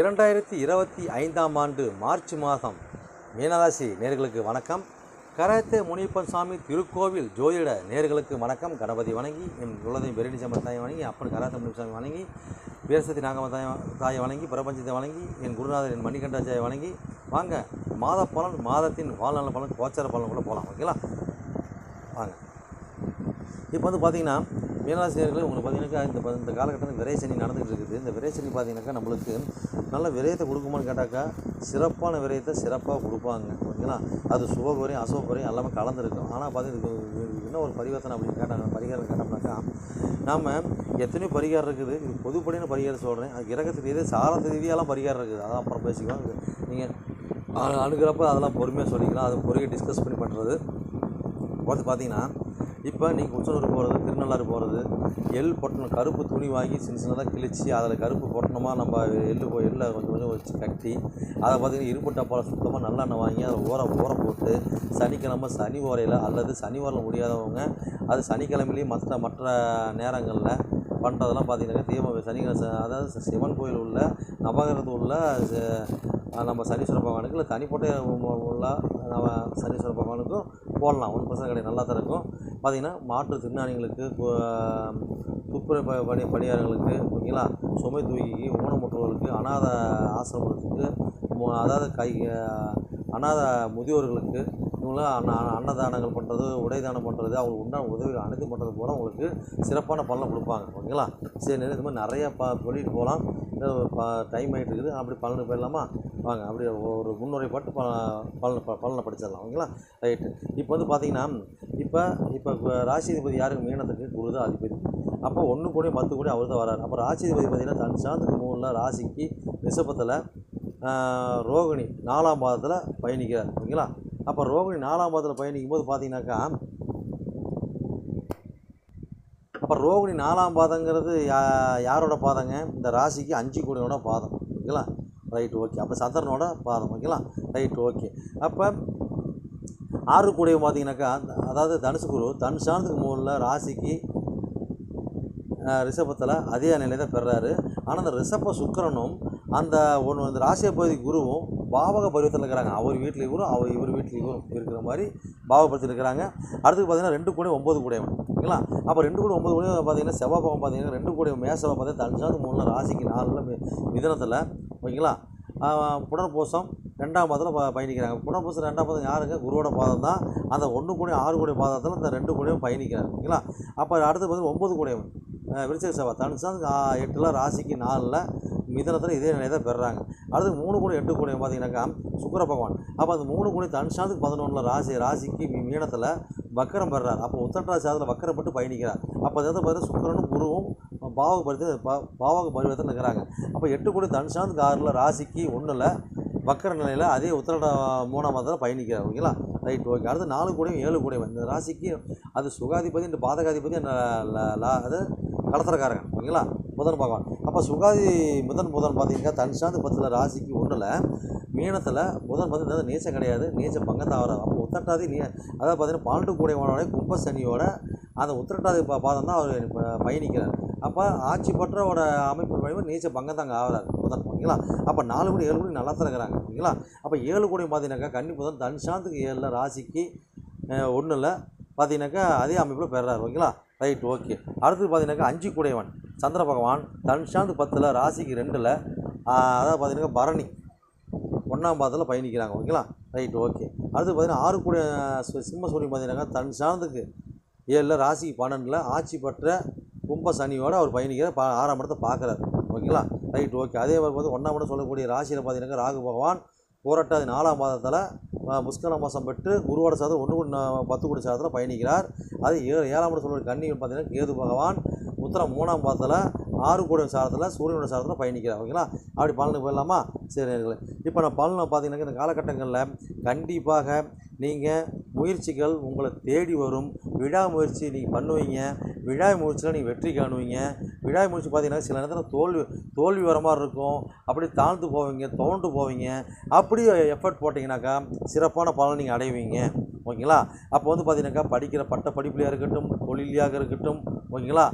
இரண்டாயிரத்தி இருபத்தி ஐந்தாம் ஆண்டு மார்ச் மாதம் மீனராசி நேர்களுக்கு வணக்கம். கராத்தே முனியப்பன் சாமி திருக்கோவில் ஜோதிட நேர்களுக்கு வணக்கம். கணபதி வணங்கி என் குலதெய்வம் பெரணி தாயை வணங்கி அப்பன் கராத்தே முனியசாமி வணங்கி வீரசக்தி நாகம தாயை தாயை வணங்கி பிரபஞ்சத்தை வணங்கி என் குருநாதர் என் மணிகண்டாச்சாயை வணங்கி வாங்க மாத பலன் மாதத்தின் வாழ்நாள் பலன் கோச்சார பலன் கூட போகலாம் ஓகேங்களா? வாங்க. இப்போ வந்து பார்த்தீங்கன்னா மீனராசிரியர்கள் உங்களுக்கு பார்த்தீங்கன்னாக்கா இந்த இந்த காலகட்டத்தில் விரைசனி நடந்துகிட்டு இருக்குது. இந்த விரைசனி பார்த்தீங்கன்னாக்கா நம்மளுக்கு நல்ல விரயத்தை கொடுக்குமான்னு கேட்டாக்கா சிறப்பான விரயத்தை சிறப்பாக கொடுப்பாங்க. ஓகேங்களா? அது சுபகுறையும் அசுபகுறையும் எல்லாமே கலந்துருக்கும். ஆனால் பார்த்தீங்கன்னா இது என்ன ஒரு பரிவர்த்தனை அப்படின்னு கேட்டாங்க பரிகாரம் கேட்டோம்னாக்கா நாம் எத்தனையோ பரிகாரம் இருக்குது. இது பொதுப்படியான பரிகாரம் சொல்கிறேன் அது கிரகத்துக்கு இதே சாரத்து ரீதியாலாம் பரிகாரம் இருக்குது. அதான் அப்புறம் பேசிக்கலாம் நீங்கள் அணுகிறப்ப அதெல்லாம் பொறுமையாக சொல்லிக்கலாம். அது பொறுமையாக டிஸ்கஸ் பண்ணி பண்ணுறது பார்த்து பார்த்தீங்கன்னா இப்போ நீங்கள் உச்சனூர் போகிறது திருநள்ளாறு போகிறது எள் பொட்டணும் கருப்பு துணி வாங்கி சின்ன சின்னதாக கிழிச்சி அதில் கருப்பு பொட்டணமாக நம்ம எள்ளு போய் எள்ளை கொஞ்சம் கொஞ்சம் வச்சு கட்டி அதை பார்த்தீங்கன்னா இரும்பு டப்பாவில் சுத்தமாக நல்லெண்ணெய் வாங்கி அதை ஓர ஊற போட்டு சனிக்கிழமை சனி ஓரையில் அல்லது சனி ஓரில் முடியாதவங்க அது சனிக்கிழமையிலையும் மற்ற மற்ற நேரங்களில் பண்ணுறதெல்லாம் பார்த்தீங்கன்னா தீபம் சனிக்கிழமை அதாவது சிவன் கோயில் உள்ள நவகிரகத்து உள்ள நம்ம சனீஸ்வர பகவானுக்கு இல்லை தனிப்பட்ட உள்ள நம்ம சனீஸ்வர பகவானுக்கும் போடலாம். ஒன்றும் பிரச்சனை கிடையாது நல்லா தான் இருக்கும். பார்த்திங்கன்னா மாற்றுத்திறனாளிகளுக்கு திறனாளிகளுக்கு ப பணி பணியாளர்களுக்கு ஓகேங்களா சுமை தூக்கி ஊனமுற்றோர்களுக்கு அனாத ஆசிரமத்துக்கு மு- அதாவது கை அனாத முதியோர்களுக்கு இவங்களாம் அண்ண அன்னதானங்கள் பண்ணுறது உடை தானம் பண்ணுறது அவங்களுக்கு உண்டான உதவி அனைத்து பண்ணுறது போல உங்களுக்கு சிறப்பான பலனை கொடுப்பாங்க. ஓகேங்களா? சரி இது மாதிரி நிறையா ப சொல்லிட்டு போகலாம். டைம் ஆகிட்டு இருக்குது. அப்படி பலனுக்கு போயிடலாமா? வாங்க அப்படி ஒரு முன்னுரை பாட்டு ப பலனை ப பலனை படிச்சிடலாம். ஓகேங்களா? ரைட்டு. இப்போ வந்து பார்த்தீங்கன்னா இப்போ இப்போ ராசிதிபதி யாருக்கு மீனத்துக்கு குரு தான் அதிபதி. அப்போ ஒன்று கூட பத்து கூட அவர் தான் வராரு. அப்போ ராசிதிபதி பார்த்தீங்கன்னா தன் சாந்துக்கு மூணில் ராசிக்கு ரிஷபத்தில் ரோகிணி நாலாம் பாதத்தில் பயணிக்கிறார். ஓகேங்களா? அப்போ ரோகிணி நாலாம் பாதத்தில் பயணிக்கும் போது பார்த்தீங்கன்னாக்கா அப்போ ரோகிணி நாலாம் பாதங்கிறது யா யாரோட பாதங்க? இந்த ராசிக்கு அஞ்சு கோடியோட பாதம். ஓகேங்களா? ரைட் ஓகே அப்போ சந்திரனோட பாதம். ஓகேங்களா? ரைட் ஓகே அப்போ ஆறு கூடிய பார்த்தீங்கன்னாக்கா அதாவது தனுசு குரு தனுஷானதுக்கு முதல்ல ராசிக்கு ரிஷபத்தில் அதே நிலை தான் பெறாரு. ஆனால் அந்த ரிஷப சுக்கிரனும் அந்த ஒன்று அந்த ராசிய பகுதி குருவும் பாவக பருவத்தில் இருக்கிறாங்க. அவர் வீட்டில் இவரும் அவர் இவர் வீட்டில் இவரும் இருக்கிற மாதிரி பாவப்படுத்தி இருக்கிறாங்க. அடுத்து பார்த்தீங்கன்னா ரெண்டு கூட ஒம்பது கூடையவன் ஓகேங்களா? அப்போ ரெண்டு கூட ஒம்பது கூட பார்த்தீங்கன்னா செவ்வாய் பக்கம் பார்த்தீங்கன்னா ரெண்டு கூட மேசவை பார்த்தீங்கன்னா தனிச்சாந்து மூணு ராசிக்கு நாலில் மிதனத்தில். ஓகேங்களா? ஆஹ் புனர்பூசம் ரெண்டாம் பாதத்தில் ப பயணிக்கிறாங்க. புனர்பூசம் ரெண்டாம் பாதம் யாருங்க? குருவோட பாதம் தான். அந்த ஒன்று கூட ஆறு கூட பாதத்தில் இந்த ரெண்டு கூடையும் பயணிக்கிறாங்க. ஓகேங்களா? அப்போ அடுத்து பார்த்தீங்கன்னா ஒம்பது கூடையவன் விருச்சிக சபா தனுசாந்து எட்டில் ராசிக்கு நாலில் மிதனத்தில் இதே நிலையை தான் பெறுறாங்க அடுத்து மூணு கூட எட்டு கூட பார்த்தீங்கன்னாக்கா சுக்கிர பகவான். அப்போ அந்த மூணு கூட தனுஷாந்துக்கு பதினொன்றில் ராசி ராசிக்கு மீனத்தில் வக்கரம் பெறுறார் அப்போ உத்தரட்டா சாதத்தில் வக்கரப்பட்டு பயணிக்கிறார். அப்போ அதை பார்த்தீங்கன்னா சுக்கரனும் குருவும் பாவகப்படுத்தி பாவக பருவத்தில் இருக்கிறாங்க அப்போ எட்டு கூட தனுஷாந்துக்கு ஆறில் ராசிக்கு ஒன்றில் வக்கர நிலையில் அதே உத்தரட மூணாம் மாதத்தில் பயணிக்கிறார். ஓகேங்களா? Right okay. அடுத்து நாலு கூடையும் ஏழு கூடையும். இந்த ராசிக்கு அது சுகாதிபதி இந்த பாதகாதிபதி அது கலத்திரக்காரங்க ஓகேங்களா? புதன் பகவான். அப்போ சுகாதி முதன் முதன் பார்த்தீங்கன்னா தன்சாந்து பத்தில் ராசிக்கு ஒன்றில் மீனத்தில் புதன் பார்த்தீங்கன்னா நீச்சம் கிடையாது நீச்ச பங்கத்தாவரம். அப்போ உத்தரட்டாதி நீ அதாவது பார்த்தீங்கன்னா பால்ட்டு கூடையவனோட கும்ப சனியோட அந்த உத்திரட்டாதி பா பாதம் தான் அவர் பயணிக்கிறார். அப்போ ஆட்சி பற்றோட அமைப்பு நீச்சல் நீச்ச பங்கத்தாங்க ஆகிறார் புதன். ஓகேங்களா அப்போ நாலு கோடி ஏழு கோடி நல்லா தான் இருக்கிறாங்க ஓகேங்களா அப்போ ஏழு கோடி பார்த்தீங்கன்னாக்கா கன்னி புதன் தன்சாந்துக்கு ஏழில் ராசிக்கு ஒன்றில் பார்த்தீங்கன்னாக்கா அதே அமைப்பில் பெறார் ஓகேங்களா? Right okay. அடுத்தது பார்த்தீங்கன்னாக்கா அஞ்சு கூடையவன் சந்திர பகவான் தன்ஷாந்து பத்தில் ராசிக்கு ரெண்டில் அதாவது பார்த்தீங்கன்னா பரணி ஒன்றாம் பாதத்தில் பயணிக்கிறாங்க ஓகேங்களா? Right okay. அடுத்து பார்த்தீங்கன்னா ஆறு கூட சிம்ம சூரியன் பார்த்தீங்கன்னாக்கா தன் சார்ந்துக்கு ஏழில் ராசிக்கு பன்னெண்டில் ஆட்சி பெற்ற கும்ப சனியோடு அவர் பயணிக்கிறார் பா ஆறாம் இடத்தை பார்க்குறாரு ஓகேங்களா? Right okay. அதே மாதிரி பார்த்து ஒன்றாம் இடம் சொல்லக்கூடிய ராசியில் பார்த்தீங்கன்னா ராகு பகவான் போராட்டாதி நாலாம் மாதத்தில் முஸ்கல மாதம் பெற்று குருவோட சாதம் ஒன்று கூட பத்து கோடி சாதத்தில் பயணிக்கிறார். அது ஏ ஏழாம் இடம் சொல்கிற பார்த்தீங்கன்னா கேது பகவான். உத்தரம் மூணாம் பாதத்தில் ஆறு கோடி சாரத்தில் சூரியனோட சாரத்தில் பயணிக்கிறார். ஓகேங்களா? அப்படி பலனுக்கு போயிடலாமா? சரி நேர்களை. இப்போ நான் பலனை பார்த்தீங்கன்னா இந்த காலகட்டங்களில் கண்டிப்பாக நீங்கள் முயற்சிகள் உங்களை தேடி வரும். விழா முயற்சி நீங்கள் பண்ணுவீங்க. விழா முயற்சியில் நீங்கள் வெற்றி காணுவீங்க. விடாமுயற்சி பார்த்தீங்கன்னா சில நேரத்தில் தோல்வி தோல்வி வர மாதிரி இருக்கும். அப்படி தாழ்ந்து போவீங்க தோண்டு போவீங்க. அப்படி எஃபர்ட் போட்டிங்கனாக்கா சிறப்பான பலன் நீங்கள் அடைவீங்க. ஓகேங்களா? அப்போ வந்து பார்த்தீங்கன்னாக்கா படிக்கிற பட்ட படிப்புலையாக இருக்கட்டும் தொழிலியாக இருக்கட்டும் ஓகேங்களா?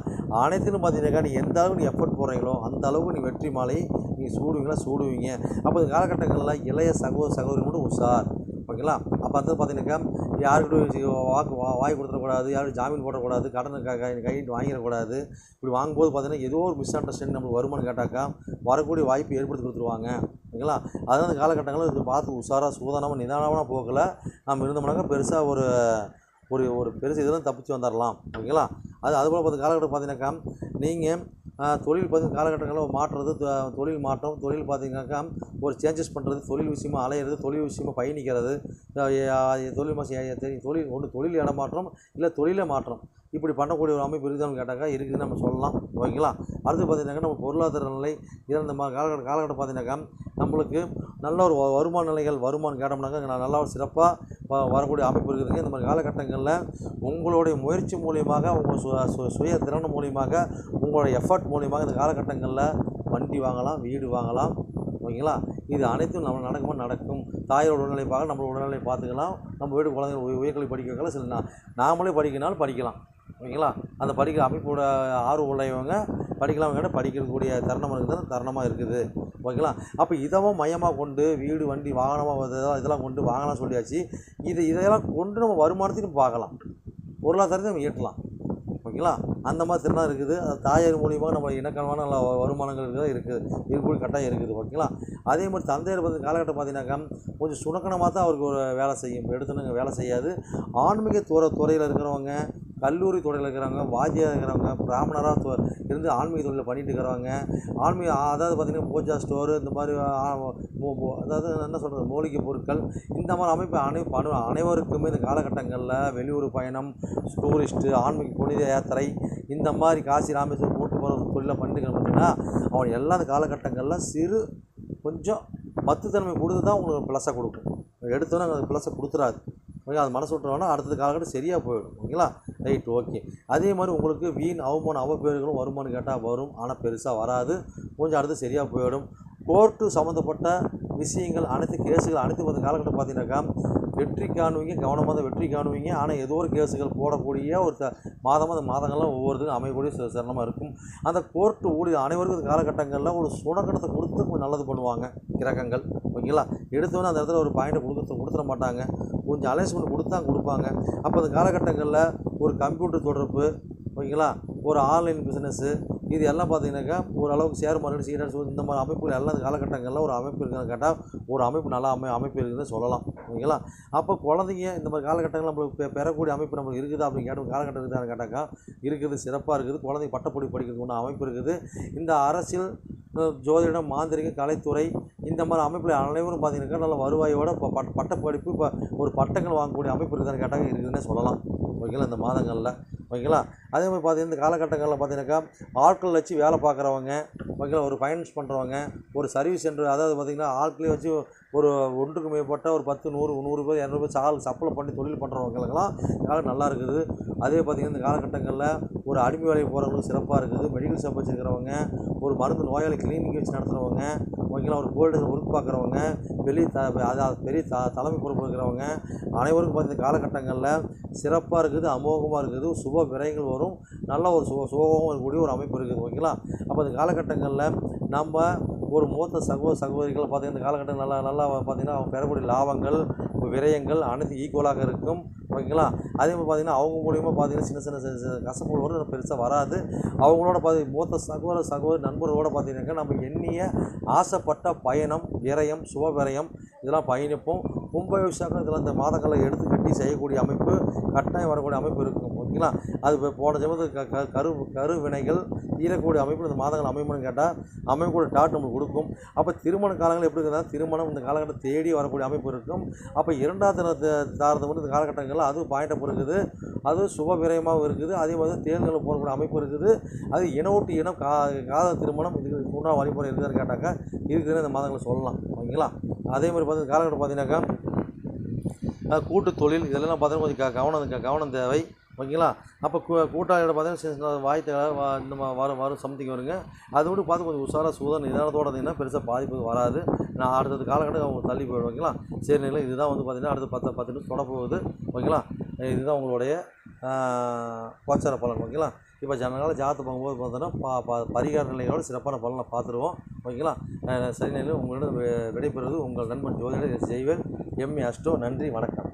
அனைத்திலும் பார்த்தீங்கன்னாக்கா நீ எந்த அளவுக்கு நீ எஃபர்ட் போடுறீங்களோ அந்த அளவுக்கு நீ வெற்றி மாலை நீங்கள் சூடுவீங்களா? சூடுவீங்க. அப்போ இந்த காலகட்டங்களில் இளைய சகோதர சகோதரி மட்டும் உஷார். ஓகேங்களா? அப்போ வந்து பார்த்தீங்கன்னாக்கா யாருக்கிட்ட வாக்கு வா வாய் கொடுத்துடக்கூடாது யாரும் ஜாமீன் போடக்கூடாது கடனை க கை வாங்கிடக்கூடாது. இப்படி வாங்கும்போது பார்த்தீங்கன்னா ஏதோ ஒரு மிஸ் அண்டர்ஸ்டாண்டிங் நம்மளுக்கு வருமானு கேட்டாக்கா வரக்கூடிய வாய்ப்பு ஏற்படுத்தி கொடுத்துருவாங்க. ஓகேங்களா? அதான் அந்த காலகட்டங்களில் இது பார்த்து உஷாராக சூதானமாக நிதானமான போக்கில் நம்ம இருந்தோம்னாக்கா பெருசாக ஒரு ஒரு ஒரு பெருசு இதெல்லாம் தப்பிச்சு வந்துடலாம் ஓகேங்களா? அது அதுபோல் பார்த்து காலகட்டம் பார்த்தீங்கன்னாக்கா நீங்கள் தொழில் பார்த்து காலகட்டங்களில் மாற்றுறது தொழில் மாற்றம் தொழில் பார்த்தீங்கன்னாக்கா ஒரு சேஞ்சஸ் பண்ணுறது தொழில் விஷயமா அலையிறது தொழில் விஷயமா பயணிக்கிறது தொழில் எ- தொழில் தொழில் ஒன்று தொழில் இடமாற்றம் இல்லை தொழிலே மாற்றம். இப்படி பண்ணக்கூடிய ஒரு அமைப்பு இருக்குதான்னு கேட்டாக்கா இருக்குதுன்னு நம்ம சொல்லலாம். ஓகேங்களா? அடுத்து பார்த்தீங்கன்னாக்கா நம்ம பொருளாதார நிலை இறந்த மா காலகட்ட காலகட்டம் பார்த்தீங்கன்னாக்கா நம்மளுக்கு நல்ல ஒரு வ- வருமான நிலைகள் வருமானம் கேட்டோம்னாக்கா நல்லா ஒரு சிறப்பாக வரக்கூடிய அமைப்பு இருக்குது. இந்த மாதிரி காலகட்டங்களில் உங்களுடைய முயற்சி மூலியமாக உங்கள் சு சு- சுய திறன் மூலியமாக உங்களுடைய எஃபர்ட் மூலியமாக இந்த காலகட்டங்களில் வண்டி வாங்கலாம் வீடு வாங்கலாம். ஓகேங்களா? இது அனைத்தும் நம்ம நடக்குமா? நடக்கும். தாயோட உடல்நிலை பார்க்க நம்மளோட உடல்நிலை பார்த்துக்கலாம். நம்ம வீடு குழந்தைங்க உயர்கல்வி படிக்க வைக்கலாம். சில நாமளே படிக்கனாலும் படிக்கலாம். ஓகேங்களா? அந்த படிக்கிற அமைப்போட ஆர்வம் உள்ளவங்க படிக்கலாம் கேட்டால் படிக்கக்கூடிய தருணம் இருக்குது தருணமாக இருக்குது. ஓகேங்களா? அப்போ இதவும் மையமாக கொண்டு வீடு வண்டி வாகனமாக இதெல்லாம் இதெல்லாம் கொண்டு வாங்கலாம் சொல்லியாச்சு. இது இதெல்லாம் கொண்டு நம்ம வருமானத்தையும் பார்க்கலாம். பொருளாதாரத்தை நம்ம ஈட்டலாம். ஓகேங்களா? அந்த மாதிரி திறனாக இருக்குது. அது தாயார் மூலியமாக நம்ம இனக்கணமான நல்ல வருமானங்கள் இருக்குது. இருக்குது இருக்கக்கூடிய கட்டாயம் இருக்குது. ஓகேங்களா? அதே மாதிரி தந்தையர் வந்து காலகட்டம் பார்த்தீங்கன்னாக்கா கொஞ்சம் சுணக்கணமாக தான் அவருக்கு ஒரு வேலை செய்யும். எடுத்துனுங்க வேலை செய்யாது. ஆன்மீக துறை துறையில் இருக்கிறவங்க கல்லூரி துறையில் இருக்கிறவங்க வாத்தியாக இருக்கிறவங்க பிராமணராக து இருந்து ஆன்மீக தொழிலில் பண்ணிகிட்டு இருக்கிறவங்க ஆன்மீக அதாவது பார்த்திங்கன்னா பூஜா ஸ்டோரு இந்த மாதிரி அதாவது என்ன சொல்கிறது மூலிகை பொருட்கள் இந்த மாதிரி அமைப்பு அனை அனு அனைவருக்குமே இந்த காலகட்டங்களில் வெளியூர் பயணம் டூரிஸ்ட்டு ஆன்மீக புனித யாத்திரை இந்த மாதிரி காசி ராமேஸ்வரம் போட்டு போகிற தொழிலை பண்ணிட்டு பார்த்தீங்கன்னா அவன் எல்லா இந்த காலகட்டங்களில் சிறு கொஞ்சம் மத்துத்தன்மை கொடுத்து தான் உங்களுக்கு ப்ளஸ்ஸாக கொடுக்கும். எடுத்தோன்னே அந்த ப்ளஸ்ஸை கொடுத்துறாது. ஓகே அது மனசு விட்டுறோன்னா அடுத்த காலகட்டம் சரியாக போயிடும் ஓகேங்களா? Right okay. அதே மாதிரி உங்களுக்கு வீண் அவமானம் அவப்பேறுகளும் வருமானு கேட்டால் வரும் ஆனால் பெருசாக வராது. கொஞ்சம் அடுத்து சரியாக போயிடும். கோர்ட்டு சம்மந்தப்பட்ட விஷயங்கள் அனைத்து கேஸுகள் அனைத்து வந்து காலகட்டம் பார்த்தீங்கன்னாக்கா வெற்றி காணுவீங்க கவனமாக தான் வெற்றி காணுவீங்க. ஆனால் ஏதோ ஒரு கேஸுகள் போடக்கூடிய ஒரு த மாதம் அந்த மாதங்கள்லாம் ஒவ்வொருத்துக்கும் அமையக்கூடிய சிரமமாக இருக்கும். அந்த கோர்ட்டு ஊழியர் அனைவருக்கும் இந்த காலகட்டங்களில் ஒரு சுணக்கணத்தை கொடுத்து கொஞ்சம் நல்லது பண்ணுவாங்க கிரகங்கள் ஓகேங்களா? எடுத்தோன்னே அந்த இடத்துல ஒரு பாயிண்ட்டை கொடுக்க கொடுத்துட மாட்டாங்க. கொஞ்சம் அலைன்ஸ்மெண்ட் கொடுத்து தான் கொடுப்பாங்க. அப்போ அந்த காலகட்டங்களில் ஒரு கம்ப்யூட்டர் தொடர்பு ஓகேங்களா? ஒரு ஆன்லைன் பிஸ்னஸ்ஸு இது எல்லாம் பார்த்தீங்கன்னாக்கா ஓரளவுக்கு ஷேர் மார்க்கெட் சீடர்ஸ் இந்த மாதிரி அமைப்புகள் எல்லாம் காலகட்டங்களில் ஒரு அமைப்பு இருக்குன்னு கேட்டால் ஒரு அமைப்பு நல்லா அமை அமைப்பு இருக்குதுன்னு சொல்லலாம். ஓகேங்களா அப்போ குழந்தைங்க இந்த மாதிரி காலகட்டங்கள் நம்மளுக்கு பெறக்கூடிய அமைப்பு நம்மளுக்கு இருக்குதா அப்படின்னு கேட்ட காலகட்டம் இருக்குதான்னு கேட்டாக்கா இருக்குது சிறப்பாக இருக்குது. குழந்தைங்க பட்டப்படி படிக்கிறது ஒன்று அமைப்பு இருக்குது. இந்த அரசியல் ஜோதிடம் மாந்திரிகம் கலைத்துறை இந்த மாதிரி அமைப்பில் அனைவரும் பார்த்தீங்கன்னா நல்ல வருவாயோட இப்போ பட்ட பட்டப்படிப்பு இப்போ ஒரு பட்டங்கள் வாங்கக்கூடிய அமைப்பு இருக்குதுன்னு கேட்டாங்க இருக்குதுன்னே சொல்லலாம். ஓகேங்களா இந்த மாதங்களில். ஓகேங்களா? அதே மாதிரி பார்த்தீங்கன்னா இந்த காலகட்டங்களில் பார்த்தீங்கன்னாக்கா ஆட்கள் வச்சு வேலை பார்க்குறவங்க ஓகேங்களா ஒரு ஃபைனான்ஸ் பண்ணுறவங்க ஒரு சர்வீஸ் சென்டர் அதாவது பார்த்திங்கன்னா ஆட்களே வச்சு ஒரு ஒன்றுக்கு மேற்பட்ட ஒரு பத்து நூறு நூறு பேர் இரநூறு பேர் சால் சப்ளை பண்ணி தொழில் பண்ணுறவங்களுக்கெல்லாம் காலம் நல்லா இருக்குது. அதே பார்த்திங்கன்னா இந்த காலகட்டங்களில் ஒரு அடிமை வேலைக்கு போகிறவங்களுக்கு சிறப்பாக இருக்குது. மெடிக்கல் ஷாப் வச்சுருக்கிறவங்க ஒரு மருந்து நோயாளி கிளினிக் வச்சு நடத்துகிறவங்க ஓகேங்களா ஒரு கோல்டு ஒர்க் பார்க்குறவங்க வெளி த அதாவது பெரிய த தலைமை பொறுப்பு இருக்கிறவங்க அனைவருக்கும் பார்த்திங்கன்னா காலகட்டங்களில் சிறப்பாக இருக்குது அமோகமாக இருக்குது சுப விரயங்கள் வரும். நல்ல ஒரு சுக சுகமும் இருக்கக்கூடிய ஒரு அமைப்பு இருக்குது ஓகேங்களா? அப்போ இந்த காலகட்டங்களில் நம்ம ஒரு மூத்த சகோதர சகோதரிகள் பார்த்தீங்கன்னா இந்த காலகட்டம் நல்லா நல்லா பார்த்தீங்கன்னா அவங்க பெறக்கூடிய லாபங்கள் விரயங்கள் அனைத்து ஈக்குவலாக இருக்கும். ஓகேங்களா? அதே மாதிரி பார்த்திங்கன்னா அவங்க மூலியமாக பார்த்தீங்கன்னா சின்ன சின்ன சின்ன கசப்பு கசப்புகள் வரும். பெருசாக வராது. அவங்களோட பார்த்தி மூத்த சகோதர சகோதரி நண்பர்களோட பார்த்தீங்கன்னாக்கா நம்ம எண்ணிய ஆசைப்பட்ட பயணம் விரயம் சுப விரயம் இதெல்லாம் பயணிப்போம். கும்ப இதெல்லாம் இந்த மாதங்களை எடுத்து கட்டி செய்யக்கூடிய அமைப்பு கட்டாயம் வரக்கூடிய அமைப்பு இருக்கும். ஓகேங்களா? அது இப்போ போன ஜெபத்துக்கு க க கரு கரு வினைகள் தீரக்கூடிய அமைப்பு இந்த மாதங்கள் அமைப்புன்னு கேட்டால் அமையக்கூடிய டாட் நம்மளுக்கு கொடுக்கும். அப்போ திருமண காலங்கள் எப்படி இருக்குதுன்னா திருமணம் இந்த காலகட்டம் தேடி வரக்கூடிய அமைப்பு இருக்கும். அப்போ இரண்டாவது தினத்தை வந்து இந்த காலகட்டங்களில் அதுவும் பாயிண்டப்பு இருக்குது அது சுப விரயமாகவும் இருக்குது. அதே மாதிரி தேர்தலில் போகக்கூடிய அமைப்பு இருக்குது. அது இனவொட்டு இனம் கா காதல் திருமணம் இதுக்கு மூணாவது வழிமுறை இருக்குதுன்னு கேட்டாக்கா இருக்குதுன்னு இந்த மாதங்களை சொல்லலாம். ஓகேங்களா? அதே மாதிரி பார்த்து காலகட்டம் பார்த்தீங்கன்னாக்கா கூட்டு தொழில் இதெல்லாம் பார்த்தீங்கன்னா கொஞ்சம் க- கவனம் க- கவனம் தேவை. ஓகேங்களா? அப்போ கூ கூட்டாளியோட பார்த்தீங்கன்னா சின்ன வாய் வா இந்த வரும் வரும் சம்திங் வருங்க. அது விட்டு பார்த்து கொஞ்சம் உஷாராக சூதன் நிதானத்தோட இருந்தீங்கன்னா பெருசாக பாதிப்பு வராது. நான் அடுத்தது காலகட்டம் அவங்க தள்ளி போயிடும் ஓகேங்களா? சரி நிலை இதுதான் வந்து பார்த்தீங்கன்னா அடுத்து பத்து பத்து நிமிஷம் தொட போகுது ஓகேங்களா? இதுதான் உங்களுடைய பச்சார கோச்சார பலன் ஓகேங்களா? இப்போ ஜனகால ஜாத்து பார்க்கும்போது பார்த்தோன்னா பா பா பரிகார நிலைகளோட சிறப்பான பலனை பார்த்துருவோம் ஓகேங்களா? சரி நிலையில் உங்களிடம் விடைபெறுவது உங்கள் நண்பன் ஜோதிடர் செய்வேன் எம்ஏ அஷ்டோ நன்றி வணக்கம்.